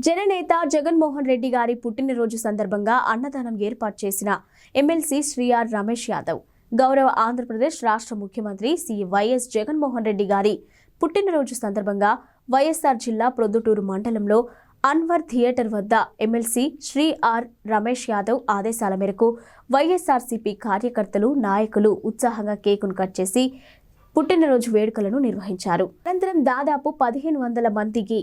జననేత జగన్మోహన్ రెడ్డి గారి పుట్టినరోజు సందర్భంగా అన్నదానం ఏర్పాటు చేసిన ఎమ్మెల్సీ శ్రీఆర్ రమేష్ యాదవ్ గౌరవ ఆంధ్రప్రదేశ్ రాష్ట్ర ముఖ్యమంత్రి సి వైఎస్ జగన్మోహన్ రెడ్డి గారి పుట్టినరోజు సందర్భంగా వైఎస్ఆర్ జిల్లా ప్రొద్దుటూరు మండలంలో అన్వర్ థియేటర్ వద్ద ఎమ్మెల్సీ శ్రీ ఆర్ రమేష్ యాదవ్ ఆదేశాల మేరకు వైఎస్ఆర్సీపీ కార్యకర్తలు నాయకులు ఉత్సాహంగా కేకును కట్ చేసి పుట్టినరోజు వేడుకలను నిర్వహించారు. అనంతరం దాదాపు పదిహేను వందల మందికి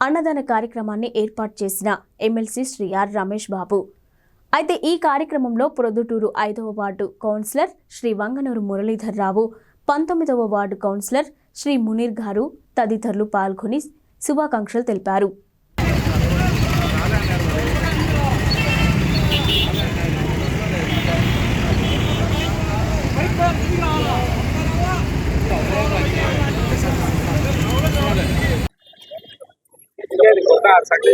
అన్నదాన కార్యక్రమాన్ని ఏర్పాటు చేసిన ఎమ్మెల్సీ శ్రీ ఆర్ రమేష్ బాబు అయితే ఈ కార్యక్రమంలో ప్రొద్దుటూరు ఐదవ వార్డు కౌన్సిలర్ శ్రీ వంగనూరు మురళీధర్ రావు పంతొమ్మిదవ వార్డు కౌన్సిలర్ శ్రీ మునీర్ గారు తదితరులు పాల్గొని శుభాకాంక్షలు తెలిపారు Yeah. सुधार सकते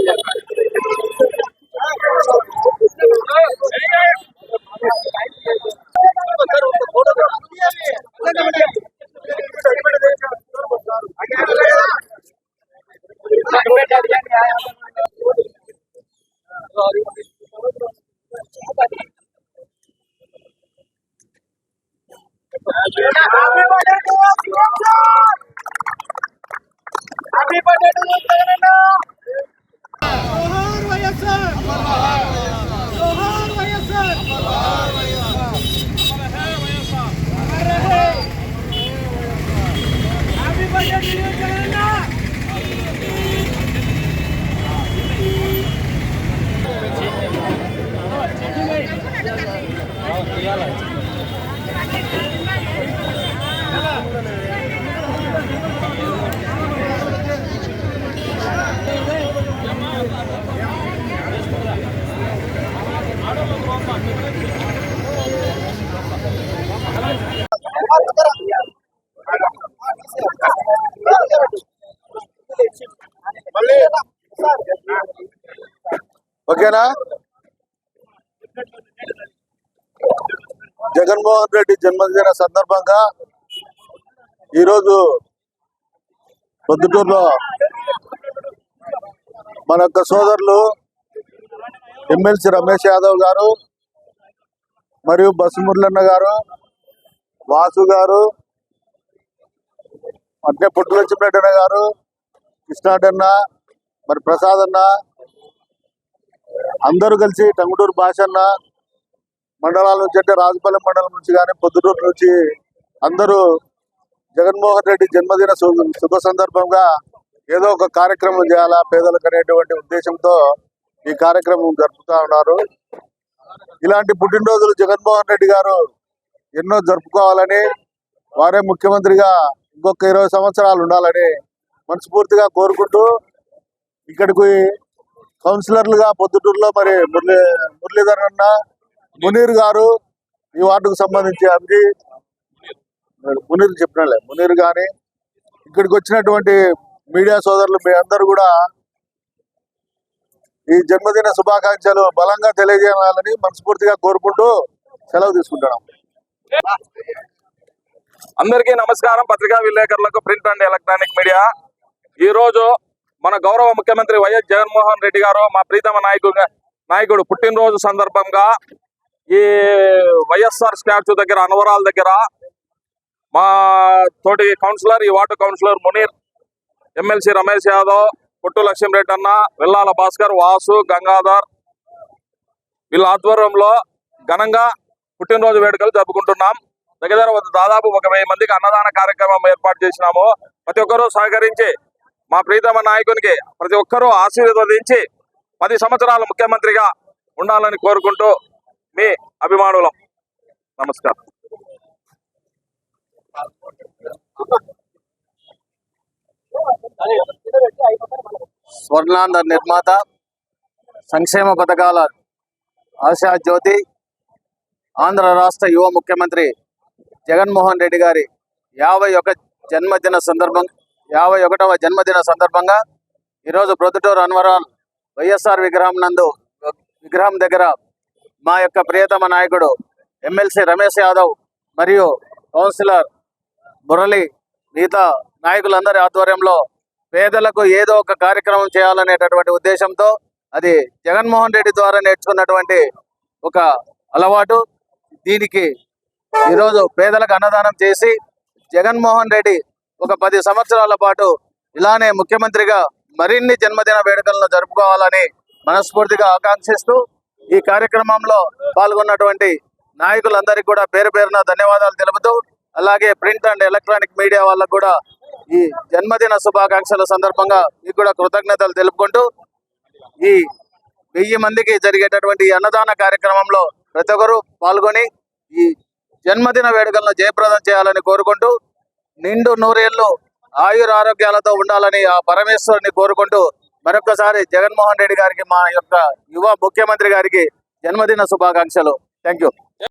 Happy birthday to you, Serena! ఓకేనా జగన్మోహన్ రెడ్డి జన్మదిన సందర్భంగా ఈరోజు పొద్దుటూరులో మన యొక్క సోదరులు ఎమ్మెల్సీ రమేష్ యాదవ్ గారు మరియు బసు మురళన్న గారు వాసు గారు అంటే పుట్టులచ్చిపేటన్న గారు కృష్ణాటన్న మరి ప్రసాద్ అన్న అందరూ కలిసి టంగుటూరు భాషన్న మండలాల నుంచి అంటే రాజపల్లి మండలం నుంచి కానీ పొద్దుటూరు నుంచి అందరూ జగన్మోహన్ రెడ్డి జన్మదిన శుభ సందర్భంగా ఏదో ఒక కార్యక్రమం చేయాలా పేదలకు అనేటువంటి ఉద్దేశంతో ఈ కార్యక్రమం జరుపుతా ఉన్నారు. ఇలాంటి పుట్టినరోజులు జగన్మోహన్ రెడ్డి గారు ఎన్నో జరుపుకోవాలని వారే ముఖ్యమంత్రిగా ఇంకొక ఇరవై సంవత్సరాలు ఉండాలని మనస్ఫూర్తిగా కోరుకుంటూ ఇక్కడికి కౌన్సిలర్లుగా పొద్దుటూరులో మరి మురళీ మురళీధర్ అన్న మునీర్ గారు ఈ వార్డుకు సంబంధించి అంది మునీర్. చెప్పినలే. మునీర్ గాని ఇక్కడికి వచ్చినటువంటి మీడియా సోదరులు మీ అందరూ కూడా ఈ జన్మదిన శుభాకాంక్షలు బలంగా తెలియజేయాలని మనస్ఫూర్తిగా కోరుకుంటూ సెలవు తీసుకుంటున్నాం. అందరికీ నమస్కారం. పత్రికా విలేకరులకు ప్రింట్ అండ్ ఎలక్ట్రానిక్ మీడియా. ఈ రోజు మన గౌరవ ముఖ్యమంత్రి వైఎస్ జగన్మోహన్ రెడ్డి గారు మా ప్రీతమ నాయకుడు నాయకుడు పుట్టినరోజు సందర్భంగా ఈ వైఎస్ఆర్ స్టాచ్యూ దగ్గర అనవరాల దగ్గర మా తోటి కౌన్సిలర్ ఈ ward councillor Munir MLC Ramesh Yadav పుట్టు లక్ష్మీరెడ్డి అన్న వెల్లాల భాస్కర్ వాసు గంగాధర్ వీళ్ళ ఆధ్వర్యంలో ఘనంగా పుట్టినరోజు వేడుకలు జరుపుకుంటున్నాం. దగ్గర దాదాపు ఒక వెయ్యి మందికి అన్నదాన కార్యక్రమం ఏర్పాటు చేసినాము. ప్రతి ఒక్కరూ సహకరించి మా ప్రీతమ నాయకునికి ప్రతి ఒక్కరూ ఆశీర్వదించి పది సంవత్సరాల ముఖ్యమంత్రిగా ఉండాలని కోరుకుంటూ మీ అభిమానులం. నమస్కారం. స్వర్ణాంధ్ర నిర్మాత సంక్షేమ పథకాల ఆశా జ్యోతి ఆంధ్ర రాష్ట్ర యువ ముఖ్యమంత్రి జగన్మోహన్ రెడ్డి గారి యాభై ఒక జన్మదిన సందర్భం యాభై ఒకటవ జన్మదిన సందర్భంగా ఈరోజు ప్రొద్దుటూరు అన్వరాల్ వైఎస్ఆర్ విగ్రహం నందు విగ్రహం దగ్గర మా యొక్క ప్రియతమ నాయకుడు ఎమ్మెల్సీ రమేష్ యాదవ్ మరియు కౌన్సిలర్ మురళి మిగతా నాయకులందరి ఆధ్వర్యంలో పేదలకు ఏదో ఒక కార్యక్రమం చేయాలనేటటువంటి ఉద్దేశంతో అది జగన్మోహన్ రెడ్డి ద్వారా నేర్చుకున్నటువంటి ఒక అలవాటు. దీనికి ఈరోజు పేదలకు అన్నదానం చేసి జగన్మోహన్ రెడ్డి ఒక పది సంవత్సరాల పాటు ఇలానే ముఖ్యమంత్రిగా మరిన్ని జన్మదిన వేడుకలను జరుపుకోవాలని మనస్ఫూర్తిగా ఆకాంక్షిస్తూ ఈ కార్యక్రమంలో పాల్గొన్నటువంటి నాయకులందరికీ కూడా పేరు పేరున ధన్యవాదాలు తెలుపుతూ అలాగే ప్రింట్ అండ్ ఎలక్ట్రానిక్ మీడియా వాళ్ళకు కూడా ఈ జన్మదిన శుభాకాంక్షల సందర్భంగా మీకు కూడా కృతజ్ఞతలు తెలుపుకుంటూ ఈ వెయ్యి మందికి జరిగేటటువంటి అన్నదాన కార్యక్రమంలో ప్రతి ఒక్కరూ పాల్గొని ఈ జన్మదిన వేడుకలను జయప్రదం చేయాలని కోరుకుంటూ నిండు నూరేళ్ళు ఆయుర ఆరోగ్యాలతో ఉండాలని ఆ పరమేశ్వరుని కోరుకుంటూ మరొకసారి జగన్మోహన్ రెడ్డి గారికి మా యొక్క యువ ముఖ్యమంత్రి గారికి జన్మదిన శుభాకాంక్షలు. Thank you